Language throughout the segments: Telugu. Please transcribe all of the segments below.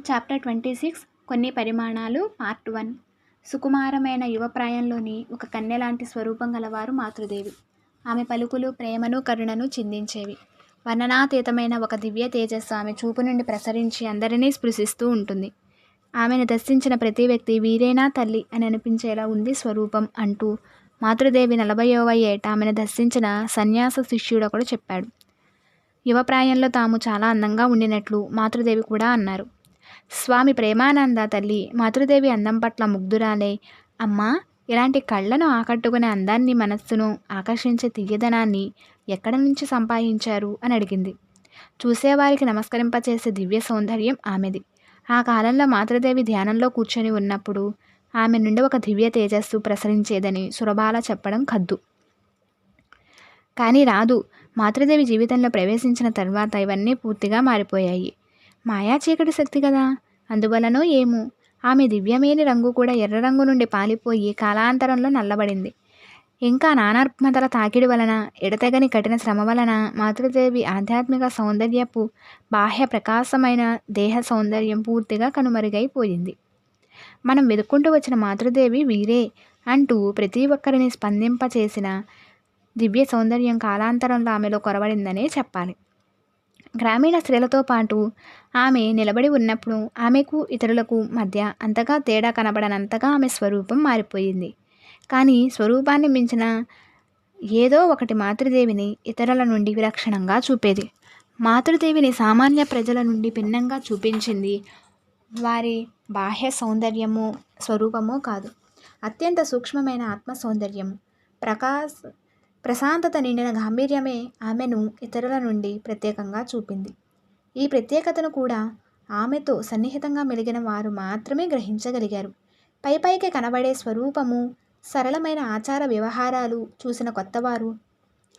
చాప్టర్ ట్వంటీ సిక్స్ కొన్ని పరిమాణాలు పార్ట్ వన్ సుకుమారమైన యువప్రాయంలోని ఒక కన్య లాంటి స్వరూపం గలవారు మాతృదేవి. ఆమె పలుకులు ప్రేమను కరుణను చిందించేవి. వర్ణనాతీతమైన ఒక దివ్య తేజస్సు ఆమె చూపు నుండి ప్రసరించి అందరినీ స్పృశిస్తూ ఉంటుంది. ఆమెను దర్శించిన ప్రతి వ్యక్తి వీరేనా తల్లి అని అనిపించేలా ఉంది స్వరూపం అంటూ మాతృదేవి నలభైవ ఏట ఆమెను దర్శించిన సన్యాస శిష్యుడొకడు చెప్పాడు. యువప్రాయంలో తాము చాలా అందంగా ఉండినట్లు మాతృదేవి కూడా అన్నారు. స్వామి ప్రేమానంద తల్లి మాతృదేవి అందం పట్ల ముగ్ధురాలే. అమ్మా ఇలాంటి కళ్ళను ఆకట్టుకునే అందాన్ని మనస్సును ఆకర్షించే తీయదనాన్ని ఎక్కడి నుంచి సంపాదించారు? అని అడిగింది. చూసేవారికి నమస్కరింపచేసే దివ్య సౌందర్యం ఆమెది. ఆ కాలంలో మాతృదేవి ధ్యానంలో కూర్చొని ఉన్నప్పుడు ఆమె నుండి ఒక దివ్య తేజస్సు ప్రసరించేదని సురభాల చెప్పడం కద్దు. కానీ రాదు మాతృదేవి జీవితంలో ప్రవేశించిన తర్వాత ఇవన్నీ పూర్తిగా మారిపోయాయి. మాయా చీకటి శక్తి కదా. అందువలనో ఏమో. ఆమె దివ్యమేని రంగు కూడా ఎర్ర రంగు నుండి పాలిపోయి కాలాంతరంలో నల్లబడింది. ఇంకా నానాత్మతల తాకిడి వలన ఎడతెగని కఠిన శ్రమ వలన మాతృదేవి ఆధ్యాత్మిక సౌందర్యపు బాహ్య ప్రకాశమైన దేహ సౌందర్యం పూర్తిగా కనుమరుగైపోయింది. మనం వెతుక్కుంటూ వచ్చిన మాతృదేవి వీరే అంటూ ప్రతి ఒక్కరిని స్పందింపచేసిన దివ్య సౌందర్యం కాలాంతరంలో ఆమెలో కొరవడిందనే చెప్పాలి. గ్రామీణ స్త్రీలతో పాటు ఆమె నిలబడి ఉన్నప్పుడు ఆమెకు ఇతరులకు మధ్య అంతగా తేడా కనబడనంతగా ఆమె స్వరూపం మారిపోయింది. కానీ స్వరూపాన్ని మించిన ఏదో ఒకటి మాతృదేవిని ఇతరుల నుండి విలక్షణంగా చూపేది. మాతృదేవిని సామాన్య ప్రజల నుండి భిన్నంగా చూపించింది వారి బాహ్య సౌందర్యము స్వరూపము కాదు. అత్యంత సూక్ష్మమైన ఆత్మ సౌందర్యము ప్రకాశ ప్రశాంతత నిండిన గాంభీర్యమే ఆమెను ఇతరుల నుండి ప్రత్యేకంగా చూపింది. ఈ ప్రత్యేకతను కూడా ఆమెతో సన్నిహితంగా మెలిగిన వారు మాత్రమే గ్రహించగలిగారు. పై పైకి కనబడే స్వరూపము సరళమైన ఆచార వ్యవహారాలు చూసిన కొత్తవారు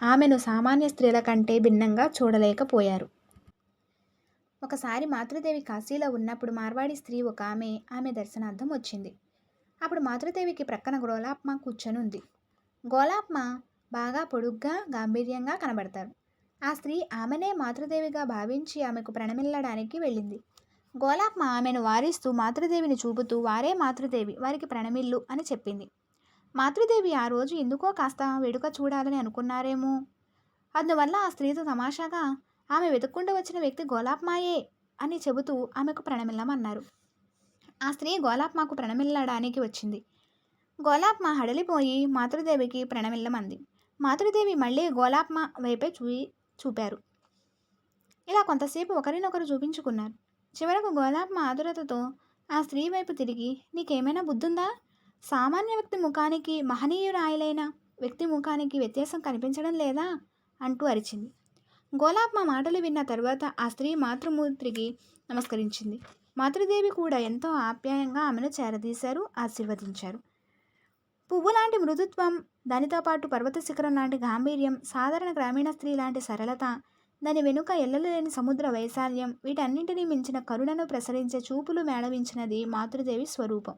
ఆమెను సామాన్య స్త్రీల కంటే భిన్నంగా చూడలేకపోయారు. ఒకసారి మాతృదేవి కాశీలో ఉన్నప్పుడు మార్వాడి స్త్రీ ఒక ఆమె ఆమె దర్శనార్థం వచ్చింది. అప్పుడు మాతృదేవికి ప్రక్కన గోలాప్మ కూర్చొని ఉంది గోలాప్మ బాగా పొడుగ్గా గాంభీర్యంగా కనబడతారు. ఆ స్త్రీ ఆమెనే మాతృదేవిగా భావించి ఆమెకు ప్రణమిల్లడానికి వెళ్ళింది. గోలాప్మ ఆమెను వారిస్తూ మాతృదేవిని చూపుతూ వారే మాతృదేవి వారికి ప్రణమిల్లు అని చెప్పింది. మాతృదేవి ఆ రోజు ఎందుకో కాస్త వేడుక చూడాలని అనుకున్నారేమో. అందువల్ల ఆ స్త్రీతో తమాషాగా ఆమె వెతుక్కుంటూ వచ్చిన వ్యక్తి గోలాప్మాయే అని చెబుతూ ఆమెకు ప్రణమిల్లమన్నారు. ఆ స్త్రీ గోలాప్మాకు ప్రణమిల్లడానికి వచ్చింది. గోలాప్మ హడలిపోయి మాతృదేవికి ప్రణమిల్లమంది. మాతృదేవి మళ్ళీ గోలాప్మ వైపే చూ చూపారు. ఇలా కొంతసేపు ఒకరినొకరు చూపించుకున్నారు. చివరకు గోలాప్మ ఆదురతతో ఆ స్త్రీ వైపు తిరిగి నీకేమైనా బుద్ధుందా? సామాన్య వ్యక్తి ముఖానికి మహనీయురాయలైన వ్యక్తి ముఖానికి వ్యత్యాసం కనిపించడం లేదా? అంటూ అరిచింది. గోలాప్మ మాటలు విన్న తర్వాత ఆ స్త్రీ మాతృమూర్తికి నమస్కరించింది. మాతృదేవి కూడా ఎంతో ఆప్యాయంగా ఆమెను చేరదీశారు ఆశీర్వదించారు. పువ్వు లాంటి మృదుత్వం దానితో పాటు పర్వత శిఖరం లాంటి గాంభీర్యం సాధారణ గ్రామీణ స్త్రీ లాంటి సరళత దాని వెనుక ఎల్లలేని సముద్ర వైశాల్యం వీటన్నింటినీ మించిన కరుణను ప్రసరించే చూపులు మేళవించినది మాతృదేవి స్వరూపం.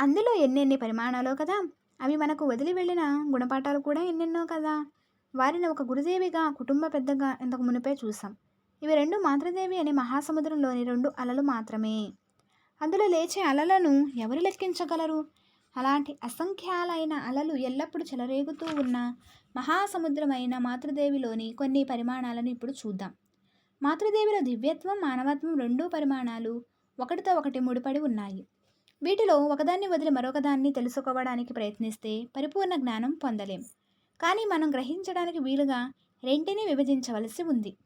అందులో ఎన్నెన్ని పరిమాణాలో కదా? అవి మనకు వదిలి వెళ్ళిన గుణపాఠాలు కూడా ఎన్నెన్నో కదా? వారిని ఒక గురుదేవిగా కుటుంబ పెద్దగా ఇంతకు మునిపే చూసాం ఇవి రెండు మాతృదేవి అనే మహాసముద్రంలోని రెండు అలలు మాత్రమే. అందులో లేచే అలలను ఎవరు లెక్కించగలరు? అలాంటి అసంఖ్యాలైన అలలు ఎల్లప్పుడూ చెలరేగుతూ ఉన్న మహాసముద్రమైన మాతృదేవిలోని కొన్ని పరిమాణాలను ఇప్పుడు చూద్దాం. మాతృదేవిలో దివ్యత్వం మానవత్వం రెండూ పరిమాణాలు ఒకటితో ఒకటి ముడిపడి ఉన్నాయి. వీటిలో ఒకదాన్ని వదిలి మరొకదాన్ని తెలుసుకోవడానికి ప్రయత్నిస్తే పరిపూర్ణ జ్ఞానం పొందలేం. కానీ మనం గ్రహించడానికి వీలుగా రెంటిని విభజించవలసి ఉంది.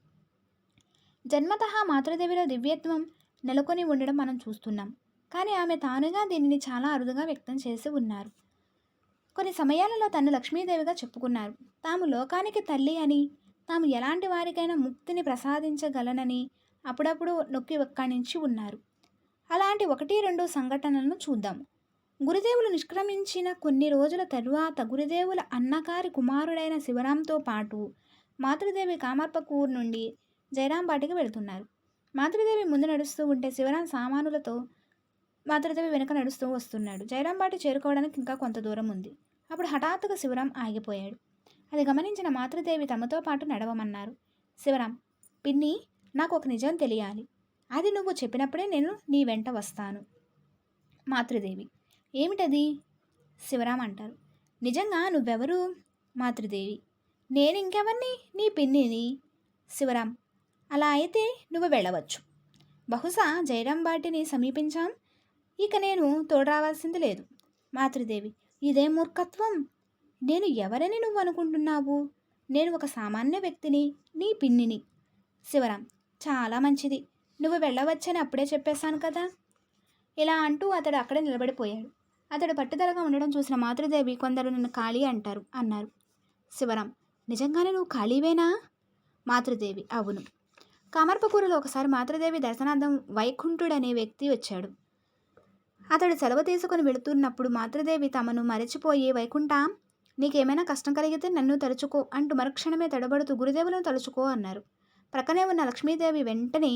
జన్మత మాతృదేవిలో దివ్యత్వం నెలకొని ఉండడం మనం చూస్తున్నాం. కానీ ఆమె తానుగా దీనిని చాలా అరుదుగా వ్యక్తం చేసి ఉన్నారు. కొన్ని సమయాలలో తను లక్ష్మీదేవిగా చెప్పుకున్నారు. తాము లోకానికి తల్లి అని తాము ఎలాంటి వారికైనా ముక్తిని ప్రసాదించగలనని అప్పుడప్పుడు నొక్కి ఒక్కడించి ఉన్నారు. అలాంటి ఒకటి రెండు సంఘటనలను చూద్దాం. గురుదేవులు నిష్క్రమించిన కొన్ని రోజుల తరువాత గురుదేవుల అన్నకారి కుమారుడైన శివరాంతో పాటు మాతృదేవి కామర్పకూరు నుండి జయరాంబాటికి వెళుతున్నారు. మాతృదేవి ముందు నడుస్తూ ఉంటే శివరాం సామానులతో మాతృదేవి వెనుక నడుస్తూ వస్తున్నాడు. జయరాంబాటి చేరుకోవడానికి ఇంకా కొంత దూరం ఉంది. అప్పుడు హఠాత్తుగా శివరాం ఆగిపోయాడు. అది గమనించిన మాతృదేవి తమతో పాటు నడవమన్నారు. శివరాం పిన్ని నాకు ఒక నిజం తెలియాలి. అది నువ్వు చెప్పినప్పుడే నేను నీ వెంట వస్తాను. మాతృదేవి ఏమిటది? శివరాం అంటారు. నిజంగా నువ్వెవరు? మాతృదేవి నేను ఇంకెవరిని? నీ పిన్నిని? శివరాం అలా అయితే నువ్వు వెళ్ళవచ్చు. బహుశా జయరాం బాటిని సమీపించాం? ఇక నేను తోడరావాల్సింది లేదు. మాతృదేవి ఇదే మూర్ఖత్వం? నేను ఎవరని నువ్వు అనుకుంటున్నావు నేను ఒక సామాన్య వ్యక్తిని నీ పిన్నిని. శివరాం చాలా మంచిది. నువ్వు వెళ్ళవచ్చని అప్పుడే చెప్పేశాను కదా? ఇలా అంటూ అతడు అక్కడే నిలబడిపోయాడు. అతడు పట్టుదలగా ఉండడం చూసిన మాతృదేవి కొందరు నన్ను ఖాళీ అంటారు అన్నారు. శివరాం నిజంగానే నువ్వు ఖాళీవేనా? మాతృదేవి అవును. కామర్పకూరులో ఒకసారి మాతృదేవి దర్శనార్థం వైకుంఠుడనే వ్యక్తి వచ్చాడు. అతడు సెలవు తీసుకుని వెళుతున్నప్పుడు మాతృదేవి తమను మరచిపోయి వైకుంఠ నీకేమైనా కష్టం కలిగితే నన్ను తలుచుకో అంటూ మరుక్షణమే తడబడుతూ గురుదేవులను తలుచుకో అన్నారు. ప్రక్కనే ఉన్న లక్ష్మీదేవి వెంటనే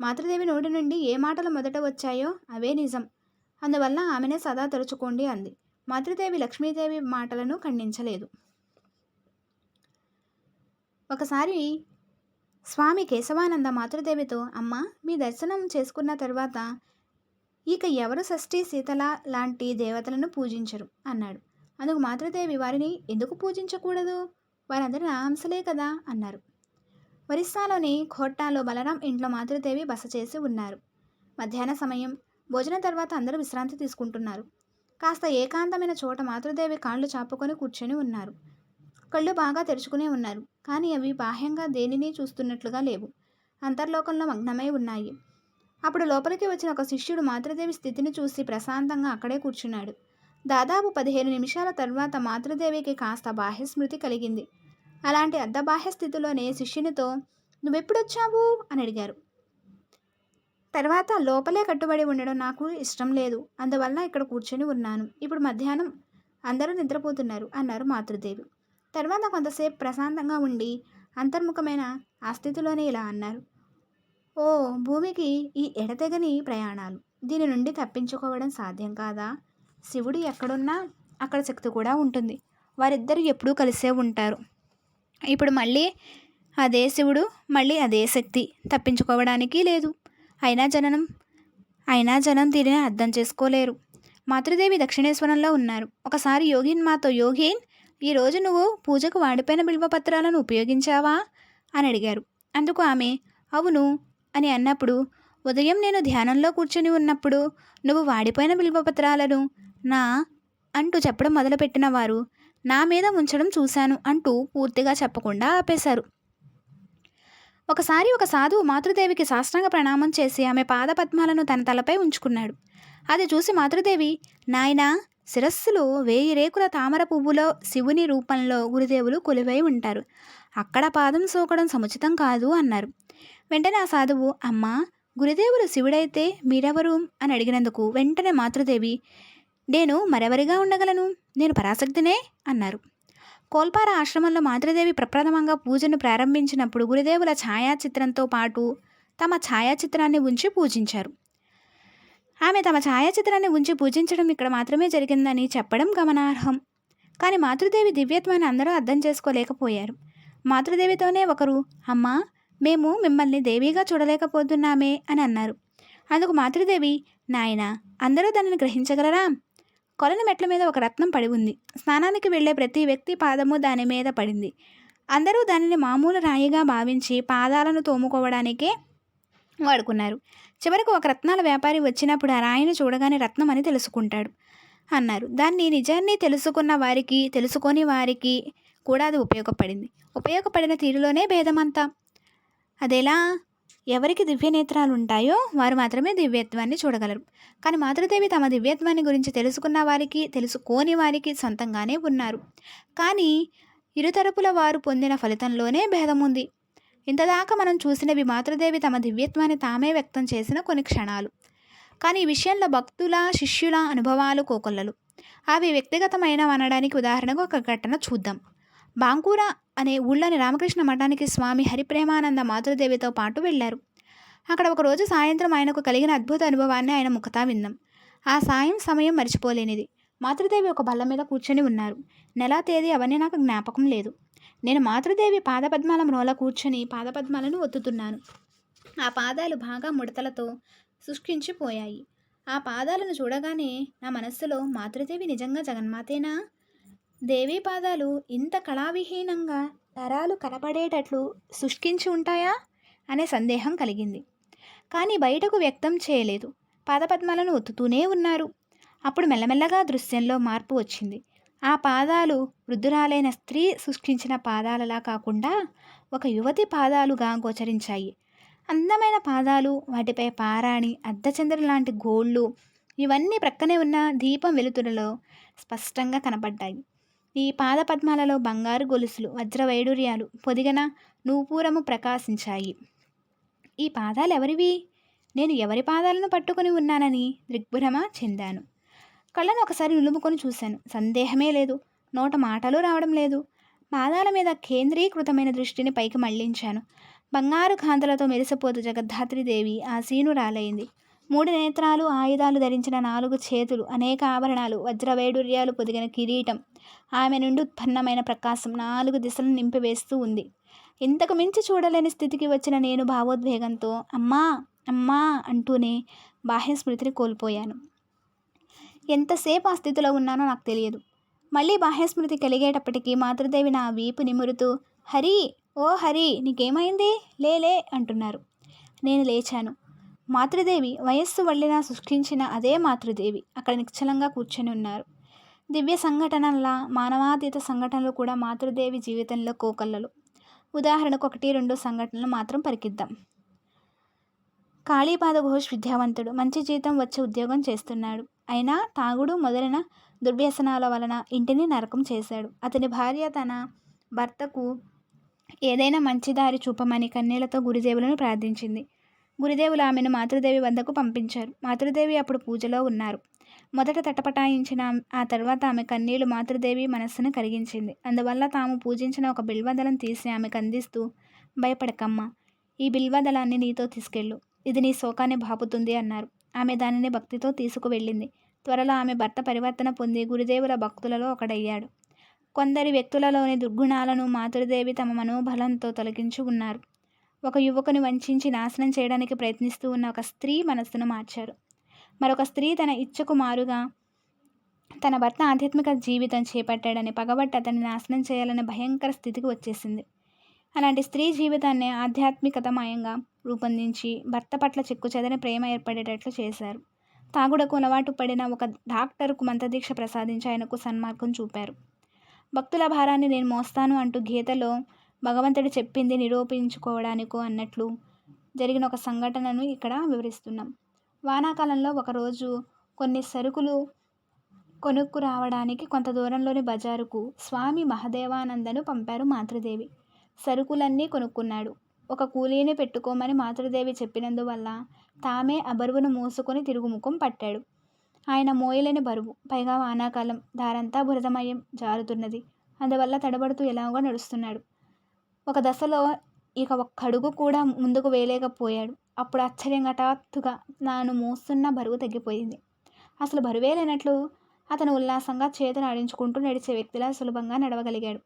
మాతృదేవి నోటి నుండి ఏ మాటలు మొదట వచ్చాయో అవే నిజం. అందువల్ల ఆమెనే సదా తలుచుకోండి అంది. మాతృదేవి లక్ష్మీదేవి మాటలను ఖండించలేదు. ఒకసారి స్వామి కేశవానంద మాతృదేవితో అమ్మ మీ దర్శనం చేసుకున్న తర్వాత ఇక ఎవరు షష్ఠి శీతల లాంటి దేవతలను పూజించరు అన్నాడు. అందుకు మాతృదేవి వారిని ఎందుకు పూజించకూడదు? వారందరి నా కదా అన్నారు. ఒరిస్సాలోని ఖోట్టాలో బలరాం ఇంట్లో మాతృదేవి బస చేసి ఉన్నారు. మధ్యాహ్న సమయం భోజనం తర్వాత అందరూ విశ్రాంతి తీసుకుంటున్నారు. కాస్త ఏకాంతమైన చోట మాతృదేవి కాళ్ళు చాపుకొని కూర్చొని ఉన్నారు. కళ్ళు బాగా తెరుచుకునే ఉన్నారు. కానీ అవి బాహ్యంగా దేనిని చూస్తున్నట్లుగా లేవు. అంతర్లోకంలో మగ్నమై ఉన్నాయి. అప్పుడు లోపలికి వచ్చిన ఒక శిష్యుడు మాతృదేవి స్థితిని చూసి ప్రశాంతంగా అక్కడే కూర్చున్నాడు. దాదాపు పదిహేను నిమిషాల తర్వాత మాతృదేవికి కాస్త బాహ్య స్మృతి కలిగింది. అలాంటి అర్ధబాహ్య స్థితిలోనే శిష్యునితో నువ్వెప్పుడొచ్చావు? అని అడిగారు. తర్వాత లోపలే కట్టుబడి ఉండడం నాకు ఇష్టం లేదు. అందువల్ల ఇక్కడ కూర్చొని ఉన్నాను. ఇప్పుడు మధ్యాహ్నం అందరూ నిద్రపోతున్నారు అన్నారు మాతృదేవి. తర్వాత కొంతసేపు ప్రశాంతంగా ఉండి అంతర్ముఖమైన ఆ స్థితిలోనే ఇలా అన్నారు. ఓ భూమికి ఈ ఎడతెగని ప్రయాణాలు. దీని నుండి తప్పించుకోవడం సాధ్యం కాదా? శివుడు ఎక్కడున్నా అక్కడ శక్తి కూడా ఉంటుంది. వారిద్దరు ఎప్పుడూ కలిసే ఉంటారు. ఇప్పుడు మళ్ళీ అదే శివుడు మళ్ళీ అదే శక్తి తప్పించుకోవడానికి లేదు. అయినా జననం అయినా జనం దీనిని అర్థం చేసుకోలేరు. మాతృదేవి దక్షిణేశ్వరంలో ఉన్నారు. ఒకసారి యోగిన్ మాతో యోగిన్ ఈరోజు నువ్వు పూజకు వాడిపోయిన బిల్వపత్రాలను ఉపయోగించావా? అని అడిగారు. అందుకు ఆమె అవును అని అన్నప్పుడు ఉదయం నేను ధ్యానంలో కూర్చొని ఉన్నప్పుడు నువ్వు వాడిపోయిన బిల్వపత్రాలను నా అంటూ చెప్పడం మొదలుపెట్టిన వారు నా మీద ఉంచడం చూశాను అంటూ పూర్తిగా చెప్పకుండా ఆపేశారు. ఒకసారి ఒక సాధువు మాతృదేవికి సాష్టాంగ ప్రణామం చేసి ఆమె పాదపద్మాలను తన తలపై ఉంచుకున్నాడు. అది చూసి మాతృదేవి నాయనా శిరస్సులో వేయి రేకుల తామర పువ్వులో శివుని రూపంలో గురుదేవులు కొలువై ఉంటారు. అక్కడ పాదం సోకడం సముచితం కాదు అన్నారు. వెంటనే ఆ సాధువు అమ్మా గురుదేవులు శివుడైతే మీరెవరు అని అడిగినందుకు వెంటనే మాతృదేవి నేను మరెవరిగా ఉండగలను? నేను పరాశక్తినే అన్నారు. కోల్పార ఆశ్రమంలో మాతృదేవి ప్రప్రథమంగా పూజను ప్రారంభించినప్పుడు గురుదేవుల ఛాయాచిత్రంతో పాటు తమ ఛాయాచిత్రాన్ని ఉంచి పూజించారు. ఆమె తమ ఛాయాచిత్రాన్ని ఉంచి పూజించడం ఇక్కడ మాత్రమే జరిగిందని చెప్పడం గమనార్హం. కానీ మాతృదేవి దివ్యత్వాన్ని అందరూ అర్థం చేసుకోలేకపోయారు. మాతృదేవితోనే ఒకరు అమ్మా మేము మిమ్మల్ని దేవిగా చూడలేకపోతున్నామే అని అన్నారు. అందుకు మాతృదేవి నాయన అందరూ దానిని గ్రహించగలరా? కొలను మెట్ల మీద ఒక రత్నం పడి ఉంది. స్నానానికి వెళ్ళే ప్రతి వ్యక్తి పాదము దాని మీద పడింది. అందరూ దానిని మామూలు రాయిగా భావించి పాదాలను తోముకోవడానికే వాడుకున్నారు. చివరకు ఒక రత్నాల వ్యాపారి వచ్చినప్పుడు ఆ రాయిని చూడగానే రత్నం అని తెలుసుకుంటాడు అన్నారు. దాన్ని నిజాన్ని తెలుసుకున్న వారికి తెలుసుకొని వారికి కూడా అది ఉపయోగపడింది. ఉపయోగపడిన తీరులోనే భేదమంతా. అదెలా ఎవరికి దివ్య నేత్రాలు ఉంటాయో వారు మాత్రమే దివ్యత్వాన్ని చూడగలరు. కానీ మాతృదేవి తమ దివ్యత్వాన్ని గురించి తెలుసుకున్న వారికి తెలుసుకోని వారికి సొంతంగానే ఉన్నారు. కానీ ఇరుతరపుల వారు పొందిన ఫలితంలోనే భేదం ఉంది ఇంతదాకా మనం చూసినవి మాతృదేవి తమ దివ్యత్వాన్ని తామే వ్యక్తం చేసిన కొన్ని క్షణాలు. కానీ ఈ విషయంలో భక్తుల శిష్యుల అనుభవాలు కోకొల్లలు. అవి వ్యక్తిగతమైన అనడానికి ఉదాహరణకు ఒక ఘటన చూద్దాం. బాంకూర అనే ఊళ్ళోని రామకృష్ణ మఠానికి స్వామి హరిప్రేమానంద మాతృదేవితో పాటు వెళ్ళారు. అక్కడ ఒకరోజు సాయంత్రం ఆయనకు కలిగిన అద్భుత అనుభవాన్ని ఆయన ముఖతా విన్నాం. ఆ సాయం సమయం మర్చిపోలేనిది. మాతృదేవి ఒక బల్ల మీద కూర్చొని ఉన్నారు. నెల తేదీ అవన్నీ నాకు జ్ఞాపకం లేదు. నేను మాతృదేవి పాదపద్మాల మ్రోల కూర్చొని పాదపద్మాలను ఒత్తుతున్నాను. ఆ పాదాలు బాగా ముడతలతో శుష్కించిపోయాయి. ఆ పాదాలను చూడగానే నా మనస్సులో మాతృదేవి నిజంగా జగన్మాతేనా? దేవీ పాదాలు ఇంత కళావిహీనంగా నరాలు కనపడేటట్లు శుష్కించి ఉంటాయా? అనే సందేహం కలిగింది. కానీ బయటకు వ్యక్తం చేయలేదు. పాదపద్మాలను ఒత్తుతూనే ఉన్నారు. అప్పుడు మెల్లమెల్లగా దృశ్యంలో మార్పు వచ్చింది. ఆ పాదాలు వృద్ధురాలైన స్త్రీ సృష్టించిన పాదాలలా కాకుండా ఒక యువతి పాదాలుగా గోచరించాయి. అందమైన పాదాలు వాటిపై పారాణి అద్దచంద్ర లాంటి గోళ్ళు ఇవన్నీ ప్రక్కనే ఉన్న దీపం వెలుతురులో స్పష్టంగా కనపడ్డాయి. ఈ పాద పద్మాలలో బంగారు గొలుసులు వజ్రవైడుర్యాలు పొదిగన నూపూరము ప్రకాశించాయి. ఈ పాదాలు ఎవరివి నేను ఎవరి పాదాలను పట్టుకొని ఉన్నానని దిగ్భ్రమ చెందాను. కళ్ళను ఒకసారి నులుముకొని చూశాను. సందేహమే లేదు. నోట మాటలు రావడం లేదు. పాదాల మీద కేంద్రీకృతమైన దృష్టిని పైకి మళ్ళించాను. బంగారు కాంతలతో మెరిసిపోతూ జగద్ధాత్రిదేవి ఆ సీనురాలైంది మూడు నేత్రాలు ఆయుధాలు ధరించిన నాలుగు చేతులు అనేక ఆభరణాలు వజ్రవైడూర్యాలు పొదిగిన కిరీటం ఆమె నుండి ఉత్పన్నమైన ప్రకాశం నాలుగు దిశలను నింపివేస్తూ ఉంది. ఇంతకు మించి చూడలేని స్థితికి వచ్చిన నేను భావోద్వేగంతో అమ్మా అమ్మా అంటూనే బాహ్య స్మృతిని కోల్పోయాను. ఎంతసేపు ఆ స్థితిలో ఉన్నానో నాకు తెలియదు. మళ్ళీ బాహ్యస్మృతి కలిగేటప్పటికీ మాతృదేవి నా వీపు నిమురుతూ హరి ఓ హరి నీకేమైంది? లేలే అంటున్నారు. నేను లేచాను. మాతృదేవి వయస్సు వల్లిన సృష్టించిన అదే మాతృదేవి అక్కడ నిశ్చలంగా కూర్చొని ఉన్నారు. దివ్య సంఘటనల మానవాతీత సంఘటనలు కూడా మాతృదేవి జీవితంలో కోకల్లలు. ఉదాహరణకు ఒకటి రెండు సంఘటనలు మాత్రం పరికిద్దాం. కాళీపాద ఘోష్ విద్యావంతుడు. మంచి జీతం వచ్చే ఉద్యోగం చేస్తున్నాడు. అయినా తాగుడు మొదలైన దుర్వ్యసనాల వలన ఇంటిని నరకం చేశాడు. అతని భార్య తన భర్తకు ఏదైనా మంచి దారి చూపమని కన్నీళ్ళతో గురుదేవులను ప్రార్థించింది. గురుదేవులు ఆమెను మాతృదేవి వద్దకు పంపించారు. మాతృదేవి అప్పుడు పూజలో ఉన్నారు. మొదట తటపటాయించిన ఆ తర్వాత ఆమె కన్నీళ్ళు మాతృదేవి మనస్సును కరిగించింది. అందువల్ల తాము పూజించిన ఒక బిల్వదళం తీసి ఆమెకు అందిస్తూ భయపడకమ్మా ఈ బిల్వదలాన్ని నీతో తీసుకెళ్ళు. ఇది నీ శోకాన్ని బాపుతుంది అన్నారు. ఆమె దానిని భక్తితో తీసుకువెళ్ళింది. త్వరలో ఆమె భర్త పరివర్తన పొంది గురుదేవుల భక్తులలో ఒకడయ్యాడు. కొందరి వ్యక్తులలోని దుర్గుణాలను మాతృదేవి తమ మనోబలంతో తొలగించి ఉన్నారు. ఒక యువకుని వంచి నాశనం చేయడానికి ప్రయత్నిస్తూ ఉన్న ఒక స్త్రీ మనస్సును మార్చారు. మరొక స్త్రీ తన ఇచ్చకు మారుగా తన భర్త ఆధ్యాత్మిక జీవితం చేపట్టాడని పగబట్టి అతన్ని నాశనం చేయాలనే భయంకర స్థితికి వచ్చేసింది. అలాంటి స్త్రీ జీవితాన్ని ఆధ్యాత్మికతమయంగా రూపొందించి భర్త పట్ల చెక్కు చెదని ప్రేమ ఏర్పడేటట్లు చేశారు. తాగుడకు అలవాటు పడిన ఒక డాక్టర్కు మంత్రదీక్ష ప్రసాదించి ఆయనకు సన్మార్గం చూపారు. భక్తుల భారాన్ని నేను మోస్తాను అంటూ గీతలో భగవంతుడు చెప్పింది నిరూపించుకోవడానికో అన్నట్లు జరిగిన ఒక సంఘటనను ఇక్కడ వివరిస్తున్నాం. వానాకాలంలో ఒకరోజు కొన్ని సరుకులు కొనుక్కు రావడానికి కొంత దూరంలోని బజారుకు స్వామి మహదేవానందను పంపారు మాతృదేవి. సరుకులన్నీ కొనుక్కున్నాడు. ఒక కూలీని పెట్టుకోమని మాతృదేవి చెప్పినందువల్ల తామే ఆ బరువును మోసుకొని తిరుగుముఖం పట్టాడు. ఆయన మోయలేని బరువు పైగా వానాకాలం దారంతా బురదమయం జారుతున్నది. అందువల్ల తడబడుతూ ఎలాగో నడుస్తున్నాడు. ఒక దశలో ఇక ఒక్కడుగు కూడా ముందుకు వేయలేకపోయాడు. అప్పుడు ఆశ్చర్యం హఠాత్తుగా నాను మోస్తున్న బరువు తగ్గిపోయింది. అసలు బరువే లేనట్లు అతను ఉల్లాసంగా చేతులు ఆడించుకుంటూ నడిచే వ్యక్తిలా సులభంగా నడవగలిగాడు.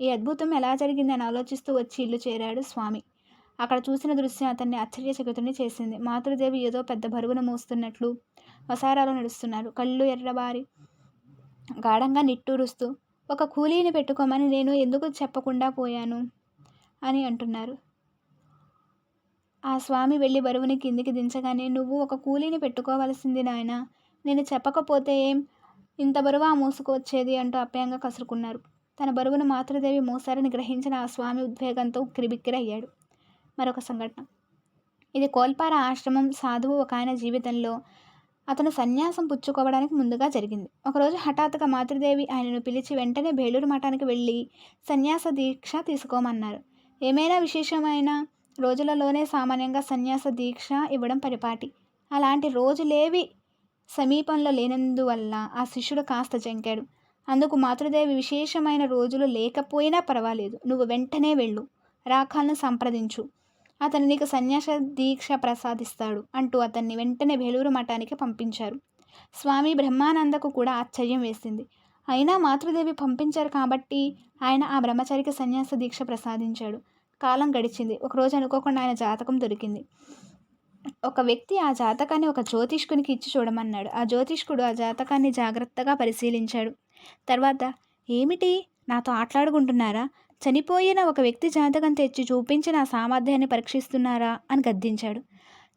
ఈ అద్భుతం ఎలా జరిగిందని ఆలోచిస్తూ వచ్చి ఇల్లు చేరాడు స్వామి. అక్కడ చూసిన దృశ్యం అతన్ని ఆశ్చర్యచకితుని చేసింది. మాతృదేవి ఏదో పెద్ద బరువును మోస్తున్నట్లు వసారాలు నడుస్తున్నారు. కళ్ళు ఎర్రబారి గాఢంగా నిట్టూరుస్తూ ఒక కూలీని పెట్టుకోమని నేను ఎందుకు చెప్పకుండా పోయాను? అని అంటున్నారు. ఆ స్వామి వెళ్ళి బరువుని కిందికి దించగానే నువ్వు ఒక కూలీని పెట్టుకోవలసింది నాయన. నేను చెప్పకపోతే ఏం? ఇంత బరువా మోసుకొచ్చేది అంటూ అప్యాయంగా కసురుకున్నారు. తన బరువును మాతృదేవి మోసారని గ్రహించిన ఆ స్వామి ఉద్వేగంతో ఉక్కిరిబిక్కిరయ్యాడు. మరొక సంఘటన. ఇది కోల్పార ఆశ్రమం సాధువు ఒక ఆయన జీవితంలో అతను సన్యాసం పుచ్చుకోవడానికి ముందుగా జరిగింది. ఒకరోజు హఠాత్తుగా మాతృదేవి ఆయనను పిలిచి వెంటనే బేలూరు మఠానికి వెళ్ళి సన్యాస దీక్ష తీసుకోమన్నారు. ఏమైనా విశేషమైన? రోజులలోనే సామాన్యంగా సన్యాస దీక్ష ఇవ్వడం పరిపాటి. అలాంటి రోజులేవి సమీపంలో లేనందువల్ల ఆ శిష్యుడు కాస్త జంకాడు. అందుకు మాతృదేవి విశేషమైన రోజులు లేకపోయినా పర్వాలేదు. నువ్వు వెంటనే వెళ్ళు. రాఖాలను సంప్రదించు. అతను నీకు సన్యాస దీక్ష ప్రసాదిస్తాడు అంటూ అతన్ని వెంటనే వేలూరు మఠానికి పంపించారు. స్వామి బ్రహ్మానందకు కూడా ఆశ్చర్యం వేసింది. అయినా మాతృదేవి పంపించారు కాబట్టి ఆయన ఆ బ్రహ్మచారికి సన్యాస దీక్ష ప్రసాదించాడు. కాలం గడిచింది. ఒకరోజు అనుకోకుండా ఆయన జాతకం దొరికింది. ఒక వ్యక్తి ఆ జాతకాన్ని ఒక జ్యోతిష్కునికి ఇచ్చి చూడమన్నాడు. ఆ జ్యోతిష్కుడు ఆ జాతకాన్ని జాగ్రత్తగా పరిశీలించాడు. తర్వాత ఏమిటి? నాతో ఆటలాడుకుంటున్నారా? చనిపోయిన ఒక వ్యక్తి జాతకం తెచ్చి చూపించి నా సామర్థ్యాన్ని పరీక్షిస్తున్నారా? అని గద్దించాడు.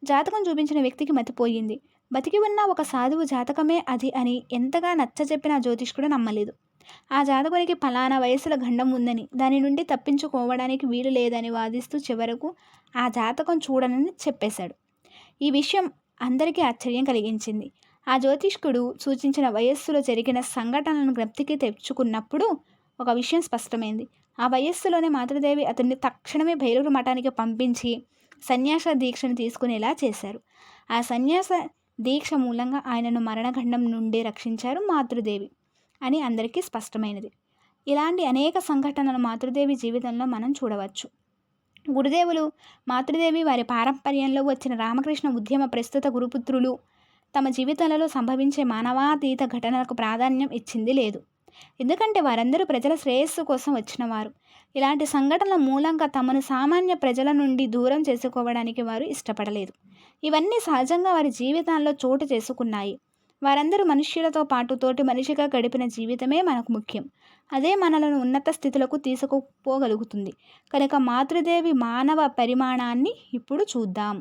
జాతకం చూపించిన వ్యక్తికి మతిపోయింది బతికి ఉన్న ఒక సాధువు జాతకమే అది అని ఎంతగా నచ్చజెప్పిన జ్యోతిష్కుడు నమ్మలేదు. ఆ జాతకునికి ఫలానా వయసుల గండం ఉందని దాని నుండి తప్పించుకోవడానికి వీలు లేదని వాదిస్తూ చివరకు ఆ జాతకం చూడనని చెప్పేశాడు. ఈ విషయం అందరికీ ఆశ్చర్యం కలిగించింది. ఆ జ్యోతిష్కుడు సూచించిన వయస్సులో జరిగిన సంఘటనలను జ్ఞప్తికి తెచ్చుకున్నప్పుడు ఒక విషయం స్పష్టమైంది. ఆ వయస్సులోనే మాతృదేవి అతన్ని తక్షణమే భైరవుడు మఠానికి పంపించి సన్యాస దీక్షను తీసుకునేలా చేశారు. ఆ సన్యాస దీక్ష మూలంగా ఆయనను మరణఖండం నుండి రక్షించారు మాతృదేవి అని అందరికీ స్పష్టమైనది. ఇలాంటి అనేక సంఘటనలు మాతృదేవి జీవితంలో మనం చూడవచ్చు. గురుదేవులు మాతృదేవి వారి పారంపర్యంలో వచ్చిన రామకృష్ణ ఉద్యమ ప్రస్తుత గురుపుత్రులు తమ జీవితాలలో సంభవించే మానవాతీత ఘటనలకు ప్రాధాన్యం ఇచ్చింది లేదు. ఎందుకంటే వారందరూ ప్రజల శ్రేయస్సు కోసం వచ్చినవారు ఇలాంటి సంఘటనల మూలంగా తమను సామాన్య ప్రజల నుండి దూరం చేసుకోవడానికి వారు ఇష్టపడలేదు. ఇవన్నీ సహజంగా వారి జీవితాల్లో చోటు చేసుకున్నాయి. వారందరూ మనుష్యులతో పాటు తోటి మనిషిగా గడిపిన జీవితమే మనకు ముఖ్యం. అదే మనలను ఉన్నత స్థితులకు తీసుకుపోగలుగుతుంది. కనుక మాతృదేవి మానవ పరిమాణాన్ని ఇప్పుడు చూద్దాం.